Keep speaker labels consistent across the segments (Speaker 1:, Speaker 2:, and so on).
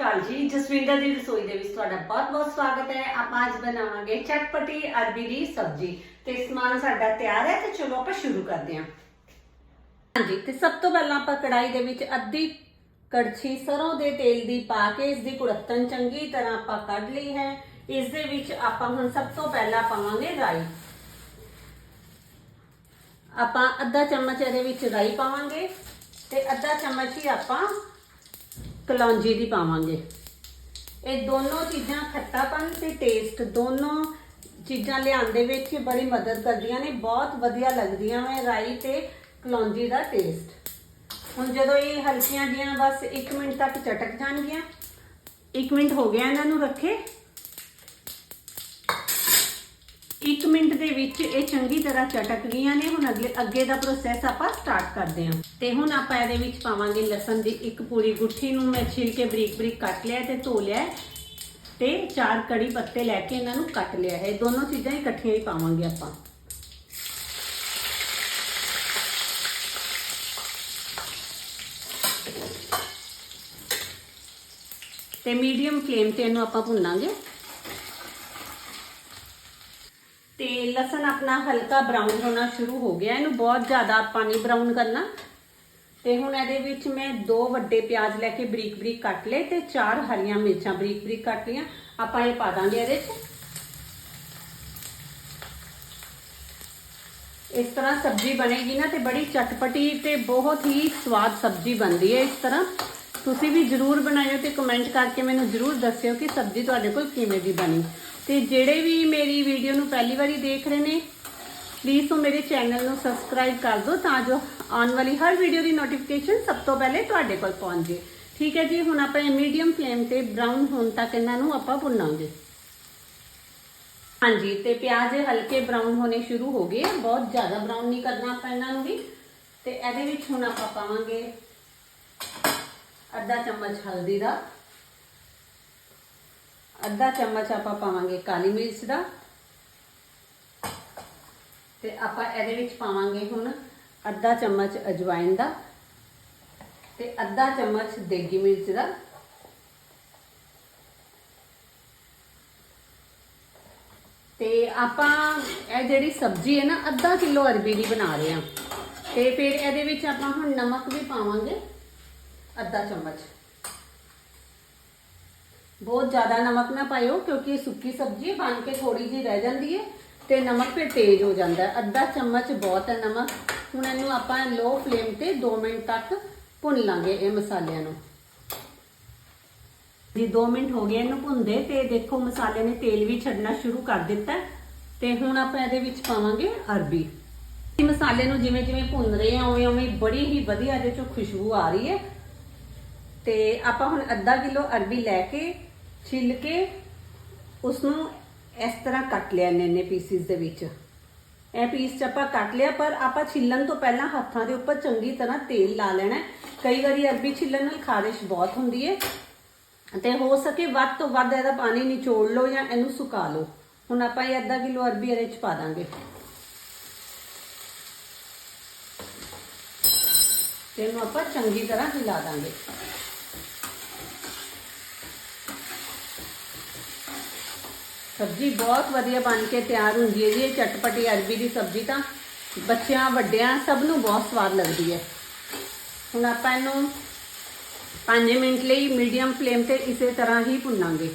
Speaker 1: ਅਕਾਲ ਜੀ, ਜਸਵਿੰਦਰ ਦੀ ਰਸੋਈ ਦੇ ਵਿੱਚ ਤੁਹਾਡਾ ਬਹੁਤ-ਬਹੁਤ ਸਵਾਗਤ ਹੈ। ਆਪਾਂ ਅੱਜ ਬਣਾਵਾਂਗੇ ਚਟਪਟੀ ਅਰਬੀ ਦੀ ਸਬਜ਼ੀ। ਤੇ ਸਮਾਨ ਸਾਡਾ ਤਿਆਰ ਹੈ ਤੇ ਚਲੋ ਆਪਾਂ ਸ਼ੁਰੂ ਕਰਦੇ ਹਾਂ। ਹਾਂਜੀ, ਤੇ ਸਭ ਤੋਂ ਪਹਿਲਾਂ ਆਪਾਂ ਕੜਾਈ ਦੇ ਵਿੱਚ ਅੱਧੀ ਕੜਛੀ ਸਰੋਂ ਦੇ ਤੇਲ ਦੀ ਪਾ ਕੇ ਇਸ ਦੀ ਕੁੜੱਤਨ ਚੰਗੀ ਤਰ੍ਹਾਂ ਆਪਾਂ ਕੱਢ ਲਈ ਹੈ। ਇਸ ਦੇ ਵਿੱਚ ਆਪਾਂ ਹੁਣ ਸਭ ਤੋਂ ਪਹਿਲਾਂ ਪਾਵਾਂਗੇ ਰਾਈ। ਆਪਾਂ ਅੱਧਾ ਚਮਚ ਇਹਦੇ ਵਿੱਚ ਰਾਈ ਪਾਵਾਂਗੇ ਤੇ ਅੱਧਾ ਚਮਚ ਹੀ ਆਪਾਂ ਕਲੌਂਜੀ ਦੀ ਪਾਵਾਂਗੇ। ਇਹ ਦੋਨੋਂ ਚੀਜ਼ਾਂ ਖੱਟਾਪਨ ਤੇ ਟੇਸਟ ਦੋਨੋਂ ਚੀਜ਼ਾਂ ਲਿਆਉਣ ਦੇ ਵਿੱਚ ਬੜੀ ਮਦਦ ਕਰਦੀਆਂ ਨੇ, ਬਹੁਤ ਵਧੀਆ ਲੱਗਦੀਆਂ ਨੇ ਰਾਈ ਤੇ ਕਲੌਂਜੀ ਦਾ ਟੇਸਟ ਹੁਣ ਜਦੋਂ ਇਹ ਹਲਕੀਆਂ ਜੀਆਂ ਬਸ 1 ਮਿੰਟ ਤੱਕ ਚਟਕ ਜਾਣਗੀਆਂ। 1 ਮਿੰਟ ਹੋ ਗਿਆ ਇਹਨਾਂ ਨੂੰ ਰੱਖੇ। 1 ਮਿੰਟ ਦੇ ਵਿੱਚ ਇਹ ਚੰਗੀ ਤਰ੍ਹਾਂ ਚਟਕ ਗਈਆਂ ਨੇ। ਹੁਣ ਅਗਲੇ ਅੱਗੇ ਦਾ ਪ੍ਰੋਸੈਸ ਆਪਾਂ ਸਟਾਰਟ ਕਰਦੇ ਹਾਂ। ਤੇ ਹੁਣ ਆਪਾਂ ਇਹਦੇ ਵਿੱਚ ਪਾਵਾਂਗੇ ਲਸਣ ਦੀ ਇੱਕ ਪੂਰੀ ਗੁੱਠੀ ਨੂੰ। ਮੈਂ ਛਿਲ ਕੇ ਬਰੀਕ ਬਰੀਕ ਕੱਟ ਲਿਆ ਤੇ ਧੋ ਲਿਆ ਤੇ ਚਾਰ ਕੜੀ ਪੱਤੇ ਲੈ ਕੇ ਇਹਨਾਂ ਨੂੰ ਕੱਟ ਲਿਆ ਹੈ। ਇਹ ਦੋਨੋਂ ਚੀਜ਼ਾਂ ਇਕੱਠੀਆਂ ਹੀ ਪਾਵਾਂਗੇ ਆਪਾਂ। ਤੇ ਮੀਡੀਅਮ ਫਲੇਮ ਤੇ ਇਹਨੂੰ ਆਪਾਂ ਭੁੰਨਾਂਗੇ। ਤੇ ਲਸਣ ਆਪਣਾ ਹਲਕਾ ਬਰਾਊਨ ਹੋਣਾ ਸ਼ੁਰੂ ਹੋ ਗਿਆ। ਇਹਨੂੰ ਬਹੁਤ ਜ਼ਿਆਦਾ ਆਪਾਂ ਨਹੀਂ ਬਰਾਊਨ ਕਰਨਾ। ਤੇ ਹੁਣ ਇਹਦੇ ਵਿੱਚ ਮੈਂ ਦੋ ਵੱਡੇ ਪਿਆਜ਼ ਲੈ ਕੇ ਬਰੀਕ ਬਰੀਕ ਕੱਟ ਲਏ ਤੇ ਚਾਰ ਹਰੀਆਂ ਮਿਰਚਾਂ ਬਰੀਕ ਬਰੀਕ ਕੱਟ ਲਈਆਂ। ਆਪਾਂ ਇਹ ਪਾ ਦਾਂਗੇ ਇਹਦੇ 'ਚ। ਇਸ ਤਰ੍ਹਾਂ ਸਬਜ਼ੀ ਬਣੇਗੀ ਨਾ ਤੇ ਬੜੀ ਚਟਪਟੀ ਤੇ ਬਹੁਤ ਹੀ ਸਵਾਦ ਸਬਜ਼ੀ ਬਣਦੀ ਹੈ ਇਸ ਤਰ੍ਹਾਂ। ਤੁਸੀਂ ਵੀ ਜਰੂਰ ਬਣਾਇਓ ਤੇ ਕਮੈਂਟ ਕਰਕੇ ਮੈਨੂੰ ਜਰੂਰ ਦੱਸਿਓ ਕਿ ਸਬਜ਼ੀ ਤੁਹਾਡੇ ਕੋਲ ਕਿਵੇਂ ਦੀ ਬਣੀ। ਤੇ ਜਿਹੜੇ ਵੀ ਮੇਰੀ ਵੀਡੀਓ ਨੂੰ ਪਹਿਲੀ ਵਾਰੀ ਦੇਖ ਰਹੇ ਨੇ ਪਲੀਜ਼ ਉਹ ਮੇਰੇ ਚੈਨਲ ਨੂੰ ਸਬਸਕ੍ਰਾਈਬ ਕਰ ਦਿਓ ਤਾਂ ਜੋ ਆਉਣ ਵਾਲੀ ਹਰ ਵੀਡੀਓ ਦੀ ਨੋਟੀਫਿਕੇਸ਼ਨ ਸਭ ਤੋਂ ਪਹਿਲੇ ਤੁਹਾਡੇ ਕੋਲ ਪਹੁੰਚ ਜੇ। ਠੀਕ ਹੈ ਜੀ, ਹੁਣ ਆਪਾਂ ਇਹ ਮੀਡੀਅਮ ਫਲੇਮ ਤੇ ਬ੍ਰਾਊਨ ਹੋਣ ਤੱਕ ਇਹਨਾਂ ਨੂੰ ਆਪਾਂ ਭੁੰਨਾਂਗੇ। ਹਾਂਜੀ, ਤੇ ਪਿਆਜ਼ ਹਲਕੇ ਬ੍ਰਾਊਨ ਹੋਣੇ ਸ਼ੁਰੂ ਹੋ ਗਏ ਬਹੁਤ ਜ਼ਿਆਦਾ ਬ੍ਰਾਊਨ ਨਹੀਂ ਕਰਨਾ ਆਪਾਂ ਇਹਨਾਂ ਨੂੰ ਵੀ। ਤੇ ਇਹਦੇ ਵਿੱਚ ਹੁਣ ਆਪਾਂ ਪਾਵਾਂਗੇ ਅੱਧਾ ਚਮਚ ਹਲਦੀ ਦਾ। ਅੱਧਾ ਚਮਚ ਆਪਾਂ ਪਾਵਾਂਗੇ ਕਾਲੀ ਮਿਰਚ ਦਾ। ਤੇ ਆਪਾਂ ਇਹਦੇ ਵਿੱਚ ਪਾਵਾਂਗੇ ਹੁਣ ਅੱਧਾ ਚਮਚ ਅਜਵਾਇਨ ਦਾ ਤੇ ਅੱਧਾ ਚਮਚ ਦੇਗੀ ਮਿਰਚ ਦਾ। ਤੇ ਆਪਾਂ ਇਹ ਜਿਹੜੀ ਸਬਜ਼ੀ ਹੈ ਨਾ, ਅੱਧਾ ਕਿਲੋ ਅਰਬੀ ਦੀ ਬਣਾ ਰਹੇ ਹਾਂ। ਤੇ ਫਿਰ ਇਹਦੇ ਵਿੱਚ ਆਪਾਂ ਹੁਣ ਨਮਕ ਵੀ ਪਾਵਾਂਗੇ, ਅੱਧਾ ਚਮਚ। ਬਹੁਤ ਜ਼ਿਆਦਾ ਨਮਕ ਨਾ ਪਾਇਓ, ਕਿਉਂਕਿ ਇਹ ਸੁੱਕੀ ਸਬਜ਼ੀ ਬਣ ਕੇ ਥੋੜੀ ਜਿਹੀ ਰਹਿ ਜਾਂਦੀ ਹੈ ਤੇ ਨਮਕ ਫਿਰ ਤੇਜ਼ ਹੋ ਜਾਂਦਾ ਹੈ। ਅੱਧਾ ਚਮਚ ਬਹੁਤ ਹੈ ਨਮਕ। ਹੁਣ ਇਹਨੂੰ ਆਪਾਂ ਲੋ ਫਲੇਮ ਤੇ 2 ਮਿੰਟ ਤੱਕ ਭੁੰਨ ਲਾਂਗੇ ਇਹ ਮਸਾਲਿਆਂ ਨੂੰ। ਜੀ 2 ਮਿੰਟ ਹੋ ਗਏ ਇਹਨੂੰ ਭੁੰਨਦੇ ਤੇ ਦੇਖੋ ਮਸਾਲੇ ਨੇ ਤੇਲ ਵੀ ਛੱਡਣਾ ਸ਼ੁਰੂ ਕਰ ਦਿੱਤਾ ਤੇ ਹੁਣ ਆਪਾਂ ਇਹਦੇ ਵਿੱਚ ਪਾਵਾਂਗੇ ਅਰਬੀ। ਇਹ ਮਸਾਲੇ ਨੂੰ ਜਿਵੇਂ ਜਿਵੇਂ ਭੁੰਨ ਰਹੇ ਆ ਉਵੇਂ ਉਵੇਂ ਬੜੀ ਹੀ ਵਧੀਆ ਇਹਦੇ ਚੋਂ ਖੁਸ਼ਬੂ ਆ ਰਹੀ ਹੈ। ਤੇ ਆਪਾਂ ਹੁਣ ਅੱਧਾ ਕਿਲੋ ਅਰਬੀ ਲੈ ਕੇ ਛਿੱਲ ਕੇ ਉਸ ਨੂੰ ਇਸ ਤਰ੍ਹਾਂ ਕੱਟ ਲਿਆ ਨੇ ਪੀਸਿਸ ਦੇ ਵਿੱਚ। ਇਹ ਪੀਸ ਚ ਆਪਾਂ ਕੱਟ ਲਿਆ, ਪਰ ਆਪਾਂ ਛਿੱਲਣ ਤੋਂ ਪਹਿਲਾਂ ਹੱਥਾਂ ਦੇ ਉੱਪਰ ਚੰਗੀ ਤਰ੍ਹਾਂ ਤੇਲ ਲਾ ਲੈਣਾ ਕਈ ਵਾਰੀ ਅਰਬੀ ਛਿੱਲਣ ਨਾਲ ਖਾਰਿਸ਼ ਬਹੁਤ ਹੁੰਦੀ ਹੈ। ਤੇ ਹੋ ਸਕੇ ਵੱਧ ਤੋਂ ਵੱਧ ਇਹਦਾ ਪਾਣੀ ਨਿਚੋੜ ਲਓ ਜਾਂ ਇਹਨੂੰ ਸੁਕਾ ਲਓ। ਹੁਣ ਆਪਾਂ ਇਹ ਅੱਧਾ ਕਿਲੋ ਅਰਬੀ ਇਹਦੇ ਚ ਪਾ ਦਾਂਗੇ। ਤੇ ਇਹਨੂੰ ਆਪਾਂ ਚੰਗੀ ਤਰ੍ਹਾਂ ਹਿਲਾ ਦਾਂਗੇ। ਸਬਜ਼ੀ ਬਹੁਤ ਵਧੀਆ ਬਣ ਕੇ ਤਿਆਰ ਹੁੰਦੀ ਹੈ ਜੀ, ਇਹ ਚਟਪਟੀ ਅਰਬੀ ਦੀ ਸਬਜ਼ੀ ਤਾਂ ਬੱਚਿਆਂ, ਵੱਡਿਆਂ ਸਭ ਨੂੰ ਬਹੁਤ ਸਵਾਦ ਲੱਗਦੀ ਹੈ। ਹੁਣ ਆਪਾਂ ਇਹਨੂੰ 5 ਮਿੰਟ ਲਈ ਮੀਡੀਅਮ ਫਲੇਮ ਤੇ ਇਸੇ ਤਰ੍ਹਾਂ ਹੀ ਭੁੰਨਾਂਗੇ।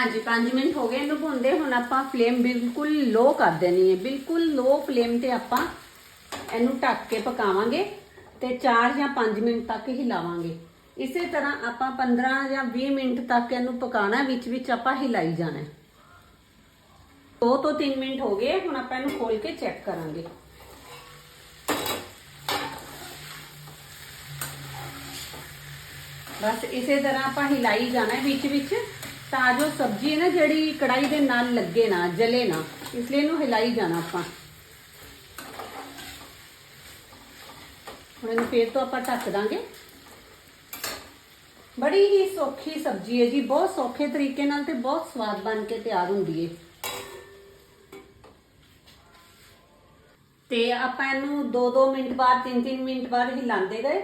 Speaker 1: ਹਾਂਜੀ 5 ਮਿੰਟ ਹੋ ਗਏ ਇਹਨੂੰ ਭੁੰਨਦੇ, ਹੁਣ ਆਪਾਂ ਫਲੇਮ ਬਿਲਕੁਲ ਲੋ ਕਰ ਦੇਣੀ ਹੈ। ਬਿਲਕੁਲ ਲੋ ਫਲੇਮ ਤੇ ਆਪਾਂ ਇਹਨੂੰ ਢੱਕ ਕੇ ਪਕਾਵਾਂਗੇ ਤੇ 4 ਜਾਂ 5 ਮਿੰਟ ਤੱਕ ਹਿਲਾਵਾਂਗੇ। ਇਸੇ ਤਰ੍ਹਾਂ ਆਪਾਂ 15 ਜਾਂ 20 ਮਿੰਟ ਤੱਕ ਇਹਨੂੰ ਪਕਾਣਾ ਵਿੱਚ ਵਿੱਚ ਆਪਾਂ ਹਿਲਾਈ ਜਾਣਾ 2 ਤੋਂ 3 ਮਿੰਟ ਹੋ ਗਏ, ਹੁਣ ਆਪਾਂ ਇਹਨੂੰ ਖੋਲ ਕੇ ਚੈੱਕ ਕਰਾਂਗੇ। ਬਸ ਇਸੇ ਤਰ੍ਹਾਂ ਆਪਾਂ ਹਿਲਾਈ ਜਾਣਾ ਹੈ ਵਿੱਚ ਵਿੱਚ, ਤਾਂ ਜੋ ਸਬਜ਼ੀ ਨਾ ਜਿਹੜੀ ਕੜਾਈ ਦੇ ਨਾਲ ਲੱਗੇ ਨਾ, ਜਲੇ ਨਾ, ਇਸ ਲਈ ਇਹਨੂੰ ਹਿਲਾਈ ਜਾਣਾ ਆਪਾਂ। ਹੁਣ ਇਹਨੂੰ ਫੇਰ ਤੋਂ ਆਪਾਂ ਢੱਕ ਦਾਂਗੇ। ਬੜੀ ਹੀ ਸੌਖੀ ਸਬਜ਼ੀ ਹੈ ਜੀ, ਬਹੁਤ ਸੌਖੇ ਤਰੀਕੇ ਨਾਲ ਤੇ ਬਹੁਤ ਸਵਾਦ ਬਣ ਕੇ ਤਿਆਰ ਹੁੰਦੀ ਹੈ। ਤੇ ਆਪਾਂ ਇਹਨੂੰ 2-2 ਮਿੰਟ ਬਾਅਦ 3-3 ਮਿੰਟ ਬਾਅਦ ਹਿਲਾਉਂਦੇ ਗਏ।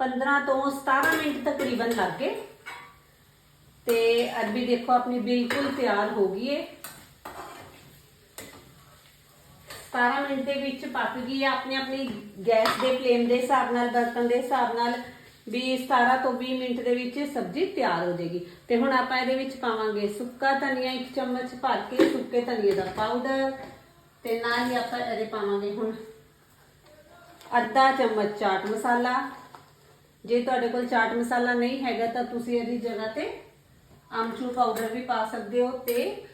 Speaker 1: 15 ਤੋਂ 17 ਮਿੰਟ ਤਕਰੀਬਨ ਲੱਗ ਗਏ। ਤੇ ਅਰਬੀ ਦੇਖੋ ਆਪਣੀ ਬਿਲਕੁਲ ਤਿਆਰ ਹੋ ਗਈ ਹੈ 17 ਮਿੰਟ ਦੇ ਵਿੱਚ ਪੱਕ ਗਈ ਹੈ ਆਪਣੀ ਆਪਣੀ ਗੈਸ ਦੇ ਫਲੇਮ ਦੇ ਹਿਸਾਬ ਨਾਲ, ਬਰਤਨ ਦੇ ਹਿਸਾਬ ਨਾਲ ਵੀ 17 ਤੋਂ 20 ਮਿੰਟ ਦੇ ਵਿੱਚ ਸਬਜ਼ੀ ਤਿਆਰ ਹੋ ਜਾਏਗੀ। ਤੇ ਹੁਣ ਆਪਾਂ ਇਹਦੇ ਵਿੱਚ ਪਾਵਾਂਗੇ ਸੁੱਕਾ ਧਨੀਆ ਇੱਕ ਚਮਚ ਭਰ ਕੇ ਸੁੱਕੇ ਧਨੀਏ ਦਾ ਪਾਊਡਰ ਤੇ ਨਾਲ ਹੀ ਆਪਾਂ ਇਹਦੇ ਪਾਵਾਂਗੇ ਹੁਣ ਅੱਧਾ ਚਮਚ ਚਾਟ ਮਸਾਲਾ। ਜੇ ਤੁਹਾਡੇ ਕੋਲ ਚਾਟ ਮਸਾਲਾ ਨਹੀਂ ਹੈਗਾ ਤਾਂ ਤੁਸੀਂ ਇਹਦੀ ਜਗ੍ਹਾ ਤੇ ਆਮਚੂਰ ਪਾਊਡਰ ਵੀ ਪਾ ਸਕਦੇ ਹੋ ਤੇ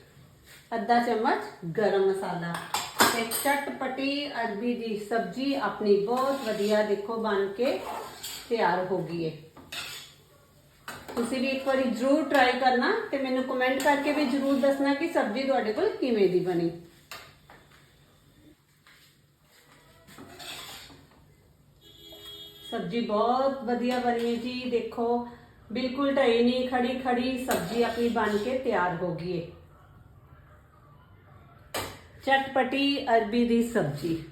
Speaker 1: ਅੱਧਾ ਚਮਚ ਗਰਮ ਮਸਾਲਾ। ਤੇ ਚਟਪਟੀ ਅਰਬੀ ਦੀ ਸਬਜ਼ੀ ਆਪਣੀ ਬਹੁਤ ਵਧੀਆ ਦੇਖੋ ਬਣ ਕੇ ਤਿਆਰ ਹੋ ਗਈ ਹੈ ਤੁਸੀਂ ਵੀ ਇੱਕ ਵਾਰੀ ਜ਼ਰੂਰ ਟਰਾਈ ਕਰਨਾ ਤੇ ਮੈਨੂੰ ਕਮੈਂਟ ਕਰਕੇ ਵੀ ਜ਼ਰੂਰ ਦੱਸਣਾ ਕਿ ਸਬਜ਼ੀ ਤੁਹਾਡੇ ਕੋਲ ਕਿਵੇਂ ਦੀ ਬਣੀ। ਸਬਜ਼ੀ ਬਹੁਤ ਵਧੀਆ ਬਣੀ ਹੈ ਜੀ। ਦੇਖੋ, ਬਿਲਕੁਲ ਢਈ ਨਹੀਂ, ਖੜੀ ਖੜੀ ਸਬਜ਼ੀ ਆਪਣੀ ਬਣ ਕੇ ਤਿਆਰ ਹੋ ਗਈ ਹੈ। ਚਟਪਟੀ ਅਰਬੀ ਦੀ ਸਬਜ਼ੀ।